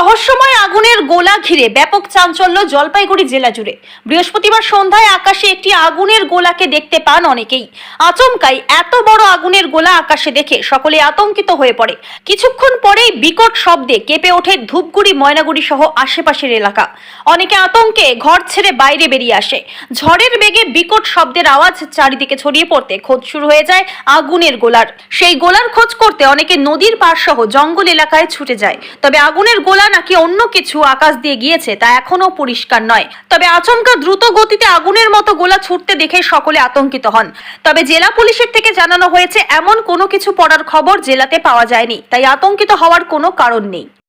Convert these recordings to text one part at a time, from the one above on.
好什么呀？আগুনের গোলা ঘিরে ব্যাপক চাঞ্চল্য জলপাইগুড়ি জেলা জুড়ে। বৃহস্পতিবার সন্ধ্যায় আকাশে একটি আগুনের গোলাকে দেখতে পান অনেকেই। আচমকাই এত বড় আগুনের গোলা আকাশে দেখে সকলে আতঙ্কিত হয়ে পড়ে। কিছুক্ষণ পরেই বিকট শব্দে কেঁপে ওঠে ধূপগুড়ি, ময়নাগুড়ি সহ আশেপাশের এলাকা। অনেকে আতঙ্কে ঘর ছেড়ে বাইরে বেরিয়ে আসে। ঝড়ের বেগে বিকট শব্দের আওয়াজ চারিদিকে ছড়িয়ে পড়তে খোঁজ শুরু হয়ে যায় আগুনের গোলার। সেই গোলার খোঁজ করতে অনেকে নদীর পার সহ জঙ্গল এলাকায় ছুটে যায়। তবে আগুনের গোলা নাকি অন্য কিছু আকাশ দিয়ে গিয়েছে, তা এখনও পরিষ্কার নয়। তবে আচমকা দ্রুত গতিতে আগুনের মতো গোলা ছুটতে দেখে সকলে আতঙ্কিত হন। তবে জেলা পুলিশের থেকে জানানো হয়েছে, এমন কোনো কিছু পড়ার খবর জেলাতে পাওয়া যায়নি, তাই আতঙ্কিত হওয়ার কোনো কারণ নেই।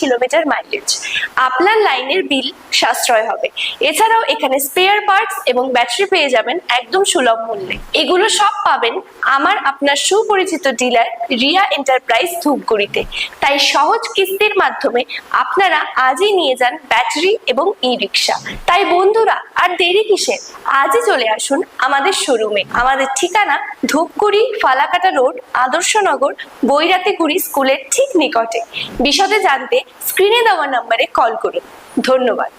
কিলোমিটার মাইলেজ আপনার লাইনের বিল সাশ্রয় হবে। এছাড়াও এখানে স্পেয়ার পার্টস এবং ব্যাটারি পেয়ে যাবেন একদম সুলভ মূল্যে। এগুলো সব পাবেন আমার আপনার সুপরিচিত ডিলার রিয়া এন্টারপ্রাইজ ধূপগুড়িতে। তাই সহজ কিস্তির মাধ্যমে আপনারা আজই নিয়ে যান ব্যাটারি এবং ই রিক্সা তাই বন্ধুরা আর দেরি কিসে? আজই চলে আসুন আমাদের শোরুমে। আমাদের ঠিকানা ধূপগুড়ি ফালাকাটা রোড আদর্শনগর বৈরাতিগুড়ি স্কুলের ঠিক নিকটে। বিশদে জানতে স্ক্রিনে দেওয়া নম্বরে কল করুন। ধন্যবাদ।